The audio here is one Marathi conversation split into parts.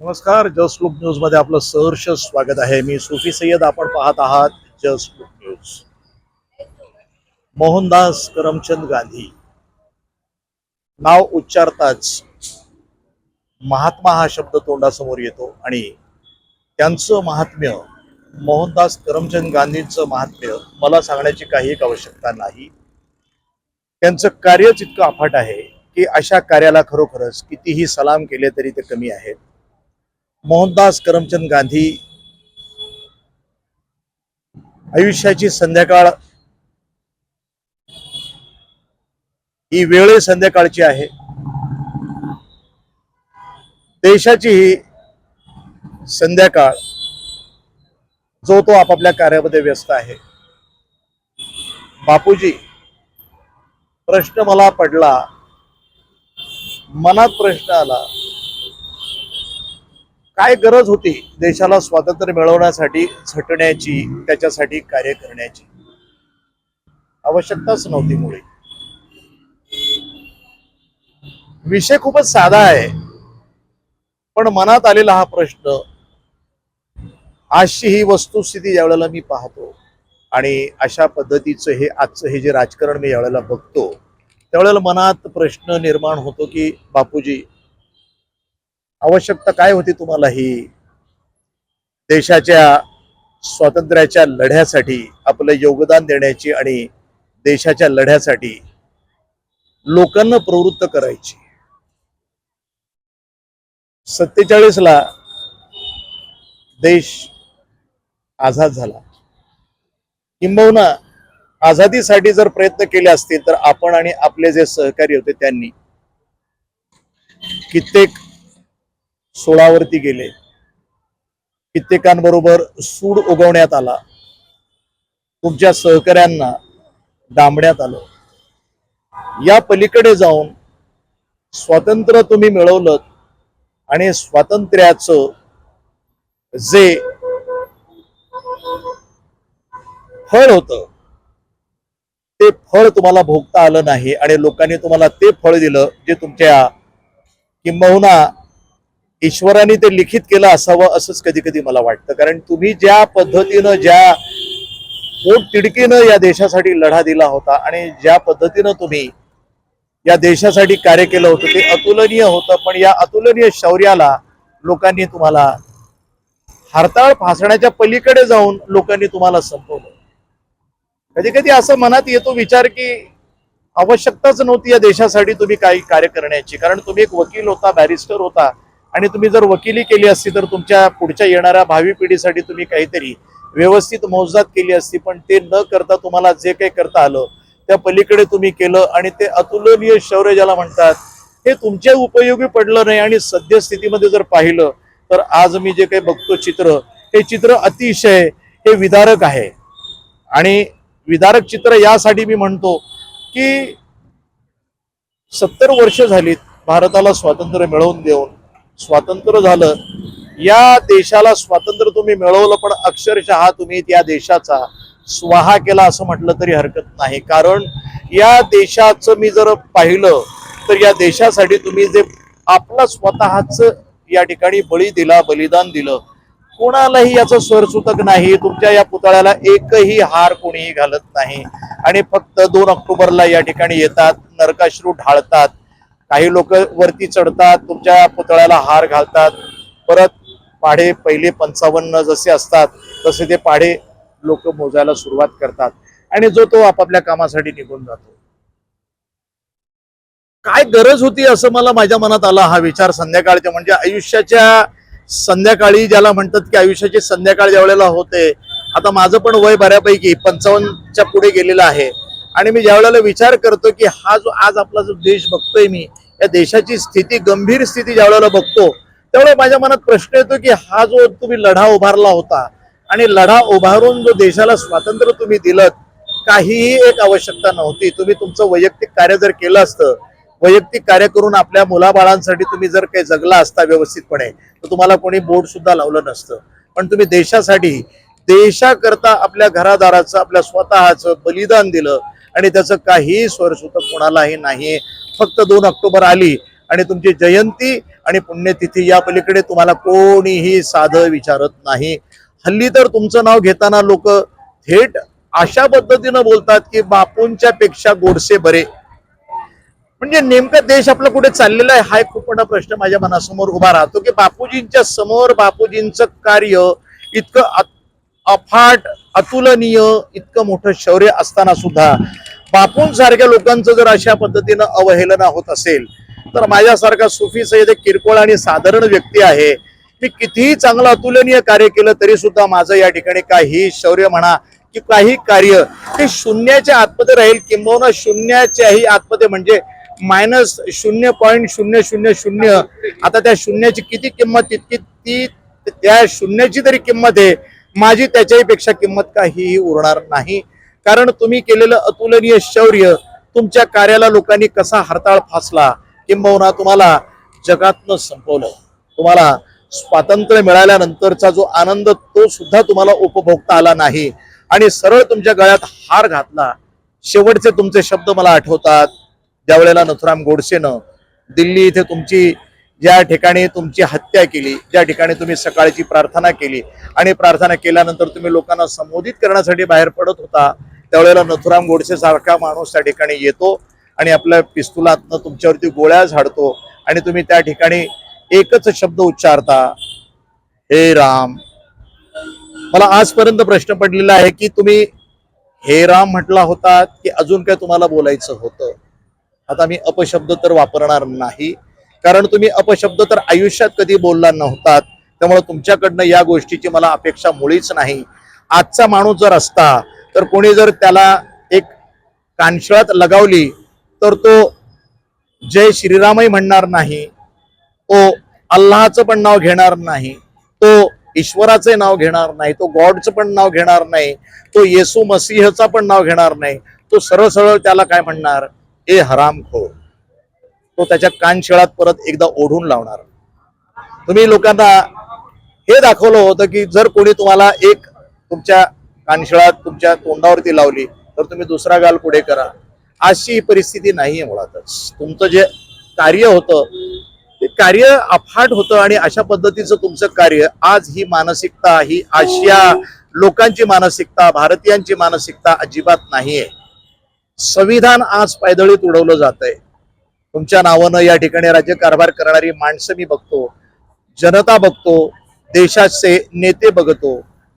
नमस्कार जस्ट लुक न्यूजमध्ये आपलं सहर्ष स्वागत आहे. मी सुफी सय्यद आपण पाहत आहात just look news. Mohandas Karamchand Gandhi. नाव उच्चारताच महात्मा हा शब्द तोंडासमोर येतो आणि त्यांचं महात्म्य मोहनदास करमचंद गांधींचं महात्म्य मला सांगण्याची काही एक आवश्यकता नाही. त्यांचं कार्यच इतकं अफाट आहे की अशा कार्याला खरोखरच कितीही सलाम केले तरी ते कमी आहेत. मोहनदास करमचंद गांधी आयुष्याची संध्याकाळ ही वेळ संध्याकाळची आहे. देशाची ही संध्याकाळ जो तो आपापल्या कार्यामध्ये व्यस्त आहे. बापूजी प्रश्न मला पडला. मनात प्रश्न आला. काय गरज होती देशाला स्वातंत्र्य मिळवण्यासाठी झटण्याची त्याच्यासाठी कार्य करण्याची? आवश्यकताच नव्हती मुळे. विषय खूपच साधा आहे. पण मनात आलेला हा प्रश्न आजची ही वस्तुस्थिती यावेळेला मी पाहतो आणि अशा पद्धतीचं हे आजचं हे जे राजकारण मी यावेळेला बघतो त्यावेळेला मनात प्रश्न निर्माण होतो की बापूजी आवश्यकता काय होती तुम्हाला ही देशाच्या स्वातंत्र्याच्या लढ्यासाठी आपलं योगदान देण्याची आणि देशाच्या लढ्यासाठी लोकांना प्रवृत्त करायची. सत्तेचाळीस ला देश आझाद झाला. किंबहुना आझादीसाठी जर प्रयत्न केले असतील तर आपण आणि आपले जे सहकारी होते त्यांनी कित्येक सोळावरती गेले. कित्येकांबरोबर सूड उगवण्यात आला. तुमच्या सहकाऱ्यांना डांबण्यात आलं. या पलीकडे जाऊन स्वातंत्र्य तुम्ही मिळवलं आणि स्वातंत्र्याचं जे फळ होतं ते फळ तुम्हाला भोगता आलं नाही आणि लोकांनी तुम्हाला ते फळ दिलं जे तुमच्या किंबहुना ईश्वराने ते लिखित केलं असावं असंच कधी कधी मला वाटतं. कारण तुम्ही ज्या पद्धतीनं ज्या पोट तिडकीनं या देशासाठी लढा दिला होता आणि ज्या पद्धतीनं तुम्ही या देशासाठी कार्य केलं होतं ते अतुलनीय होतं. पण या अतुलनीय शौर्याला लोकांनी तुम्हाला हरताळ फासण्याच्या पलीकडे जाऊन लोकांनी तुम्हाला संपवलं. कधी कधी असं मनात येतो विचार की आवश्यकताच नव्हती या देशासाठी तुम्ही काही कार्य करण्याची. कारण तुम्ही एक वकील होता बॅरिस्टर होता. आणि तुम्ही जर वकिली केली असती तर तुमच्या पुढच्या येणाऱ्या भावी पिढीसाठी तुम्ही काहीतरी व्यवस्थित मोजदात केली असती पण ते न करता तुम्हाला जे काही करता आलं त्या पलीकडे तुम्ही केलं आणि ते अतुलनीय शौर्य ज्याला म्हणतात हे तुमच्या उपयोगी पडलं नाही आणि सद्यस्थितीमध्ये जर पाहिलं तर आज मी जे काही बघतो चित्र हे चित्र अतिशय हे विदारक आहे. आणि विदारक चित्र यासाठी मी म्हणतो की सत्तर वर्ष झालीत भारताला स्वातंत्र्य मिळवून देऊन स्वातंत्र्य झालं. या देशाला स्वातंत्र्य तुम्ही मिळवलं पण अक्षरशः तुम्ही त्या देशाचा स्वाहा केला असं म्हटलं तरी हरकत नाही. कारण या देशाचं मी जर पाहिलं तर या देशासाठी तुम्ही जे आपलं स्वतःच या ठिकाणी बळी दिला बलिदान दिलं कोणालाही याचं स्वरसूतक नाही. तुमच्या या पुतळ्याला एकही हार कोणीही घालत नाही. आणि फक्त दोन ऑक्टोबरला या ठिकाणी येतात नरकाश्रू ढाळतात. काही लोक वरती चढतात तुमच्या पुतळ्याला हार घालतात. परत पाढे पहिले पंचावन्न जसे असतात तसे ते पाढे लोक मोजायला सुरुवात करतात. आणि जो तो आपापल्या कामासाठी निघून जातो. काय गरज होती असं मला माझ्या मनात आला हा विचार संध्याकाळच्या म्हणजे आयुष्याच्या संध्याकाळी ज्याला म्हणतात की आयुष्याची संध्याकाळ ज्या वेळेला होते आता माझं पण वय बऱ्यापैकी पंचावन्नच्या पुढे गेलेलं आहे. आणि मी ज्यावेळेला विचार करतो की हा जो आज आपला जो देश बघतोय मी या देशाची स्थिती गंभीर स्थिती ज्या वेळेला बघतो त्यावेळेला माझ्या मनात प्रश्न येतो की हा जो तुम्ही लढा उभारला होता आणि लढा उभारून जो देशाला स्वातंत्र्य तुम्ही दिलं काहीही एक आवश्यकता नव्हती. तुम्ही तुमचं वैयक्तिक कार्य जर केलं असतं वैयक्तिक कार्य करून आपल्या मुलाबाळांसाठी तुम्ही जर काही जगला असता व्यवस्थितपणे तर तुम्हाला कोणी बोर्ड सुद्धा लावलं नसतं. पण तुम्ही देशासाठी देशाकरता आपल्या घरादाराचं आपल्या स्वतःचं बलिदान दिलं आणि त्याचं काही स्वरसुद्धा कोणालाही नाही. फक्त दोन ऑक्टोबर आली आणि तुमची जयंती आणि पुण्यतिथी या पलीकडे तुम्हाला कोणीही साधं विचारत नाही. हल्ली तर तुमचं नाव घेताना लोक थेट अशा पद्धतीनं बोलतात की बापूंच्या पेक्षा गोडसे बरे. म्हणजे नेमकं देश आपला कुठे चाललेला आहे हा एक खूप मोठा प्रश्न माझ्या मनासमोर उभा राहतो की बापूजींच्या समोर बापूजींचं कार्य इतकं अफाट अतुलनीय इतकं मोठं शौर्य असताना सुद्धा बापूंसारख्या लोकांचं जर अशा पद्धतीनं अवहेलना होत असेल तर माझ्यासारखा सुफी सय्यद एक किरकोळ आणि साधारण व्यक्ती आहे. मी कितीही चांगलं अतुलनीय कार्य केलं तरी सुद्धा माझं या ठिकाणी काही शौर्य म्हणा की काही कार्य ते शून्याच्या आतमध्ये राहील. किंबहुना शून्याच्याही आतमध्ये म्हणजे मायनस शून्य पॉईंट शून्य शून्य शून्य. आता त्या शून्याची किती किंमत तितकी ती त्या शून्याची तरी किंमत आहे. माझी त्याच्याही पेक्षा किंमत काहीही उरणार नाही. कारण तुम्ही केलेलं अतुलनीय शौर्य तुमच्या कार्याला लोकांनी कसा हरताळ फासला किंबहुना तुम्हाला जगातनं संपवलं. तुम्हाला स्वातंत्र्य मिळाल्यानंतरचा जो आनंद तो सुद्धा तुम्हाला उपभोगता आला नाही. आणि सरळ तुमच्या गळ्यात हार घातला. शेवटचे तुमचे शब्द मला आठवतात. ज्यावेळेला नथुराम गोडसेनं दिल्ली इथे तुमची ज्या ठिकाणी तुमची हत्या केली ज्या ठिकाणी तुम्ही सकाळची प्रार्थना केली आणि प्रार्थना केल्यानंतर तुम्ही लोकांना संबोधित करण्यासाठी बाहेर पडत होता त्यावेळेला नथुराम गोडसे सारखा माणूस त्या ठिकाणी येतो आणि आपल्या पिस्तुलातनं तुमच्यावरती गोळ्या झाडतो आणि तुम्ही त्या ठिकाणी एकच शब्द उच्चारता हे राम. मला आजपर्यंत प्रश्न पडलेला आहे की तुम्ही हे राम म्हटला होता की अजून काय तुम्हाला बोलायचं होतं? आता मी अपशब्द तर वापरणार नाही. कारण तुम्ही अपशब्द तर आयुष्यात कधी बोलला नव्हतात त्यामुळे तुमच्याकडनं या गोष्टीची मला अपेक्षा मुळीच नाही. आजचा माणूस जर असता तर कोणी जर त्याला एक कानशिळात लगावली तर तो जय श्रीरामही म्हणणार नाही. तो अल्लाचं पण नाव घेणार नाही. तो ईश्वराचे नाव घेणार नाही. तो गॉडचं पण नाव घेणार नाही. तो येसू मसीहचा पण नाव घेणार नाही. तो सरळ सरळ त्याला काय म्हणणार? ए हरामखोर. तो त्याच्या कानशिळात परत एकदा ओढून लावणार. तुम्ही लोकांना हे दाखवलं होतं की जर कोणी तुम्हाला एक तुमच्या कानशिळात तुमच्या तोंडावरती लावली तर तुम्ही दुसरा गाल पुढे करा. अशी ही परिस्थिती नाहीये मुळातच. तुमचं जे कार्य होतं ते कार्य अफाट होतं आणि अशा पद्धतीचं तुमचं कार्य आज ही मानसिकता ही आशिया लोकांची मानसिकता भारतीयांची मानसिकता अजिबात नाहीये. संविधान आज पायदळीत उडवलं जात आहे तुमच्या नावानं या ठिकाणी राज्यकारभार करणारी माणसं मी बघतो जनता बघतो देशाचे नेते बघतो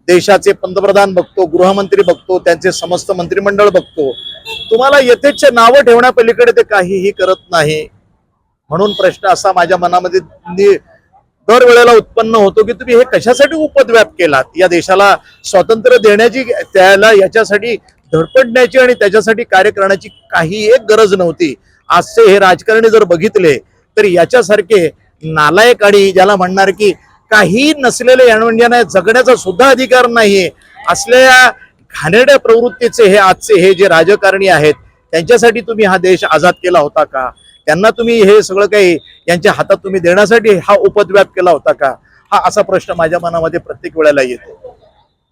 देशाचे पंतप्रधान बघतो गृहमंत्री बघतो त्यांचे समस्त मंत्रिमंडळ बघतो. तुम्हाला यथेच्छ नावं ठेवण्यापलीकडे ते काहीही करत नाही. म्हणून प्रश्न असा माझ्या मनामध्ये दर दरवेळेला उत्पन्न होतो की तुम्ही हे कशासाठी उपद्व्याप केलात? या देशाला स्वातंत्र्य देण्याची त्याला याच्यासाठी धडपडण्याची आणि त्याच्यासाठी कार्य करण्याची काही एक गरज नव्हती. आजचे हे राजकारणी जर बघितले तर याच्यासारखे नालायक आणि ज्याला म्हणणार की काही नसलेले यांना जगण्याचा सुद्धा अधिकार नाहीये. असलेल्या घाणेरड्या प्रवृत्तीचे हे आजचे हे जे राजकारणी आहेत त्यांच्यासाठी तुम्ही हा देश आझाद केला होता का? त्यांना तुम्ही हे सगळं काही यांच्या हातात तुम्ही देण्यासाठी हा उपद्व्याप केला होता का? हा असा प्रश्न माझ्या मनामध्ये प्रत्येक वेळेला येतो.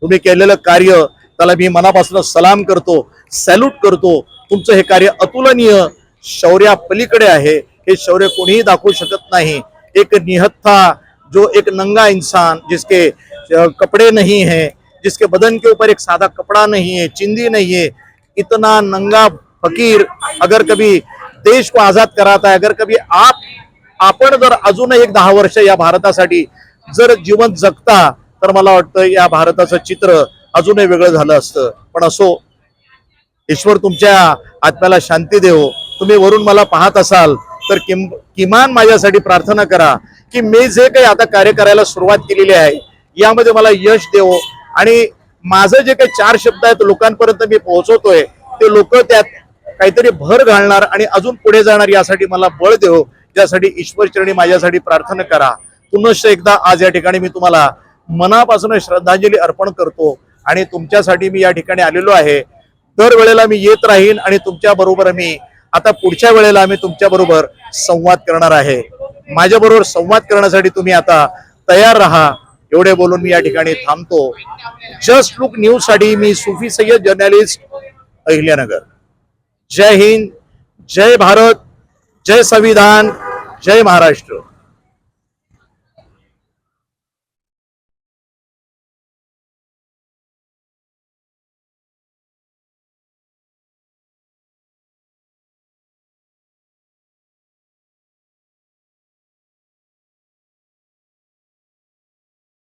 तुम्ही केलेलं कार्य त्याला मी मनापासून सलाम करतो सॅल्यूट करतो. तुमचं हे कार्य अतुलनीय शौर्या पलीकडे आहे हे शौर्य कोणीही दाखवू शकत नाही. एक निहत्था जो एक नंगा इंसान जिसके कपड़े नहीं है जिसके बदन के ऊपर एक सादा कपड़ा नहीं है चिंदी नहीं है इतना नंगा फकीर अगर कभी देश को आजाद कराता है अगर कभी आप आपण जर अजून एक दहा वर्ष या भारतासाठी जर जीवन जगता तर मला वाटतं या भारताचं चित्र अजूनही वेगळं झालं असतं. पण असो ईश्वर तुमच्या आत्म्याला शांती देवो. तुम्ही वरून मला पाहत असाल तर किम किमान माझ्यासाठी प्रार्थना करा की मी जे काही आता कार्य करायला सुरुवात केलेली आहे यामध्ये मला यश देव. आणि माझं जे काही चार शब्द आहेत लोकांपर्यंत मी पोहोचवतोय ते लोक त्यात काहीतरी भर घालणार आणि अजून पुढे जाणार यासाठी मला बळ देव. ज्यासाठी ईश्वरचरणी माझ्यासाठी प्रार्थना करा. पुनश्च एकदा आज या ठिकाणी मी तुम्हाला मनापासून श्रद्धांजली अर्पण करतो आणि तुमच्यासाठी मी या ठिकाणी आलेलो आहे. दरवेळेला मी येत राहीन आणि तुमच्या बरोबर मी आता पुढच्या वेळेला आम्ही तुमच्या बरोबर संवाद करणार आहे. माझ्या बरोबर संवाद करण्यासाठी तुम्ही आता तयार राहा. एवढे बोलून मी या ठिकाणी थांबतो. जस्ट लुक न्यूजसाठी मी सुफी सय्यद जर्नलिस्ट अहिल्यानगर. जय हिंद जय भारत जय संविधान जय महाराष्ट्र.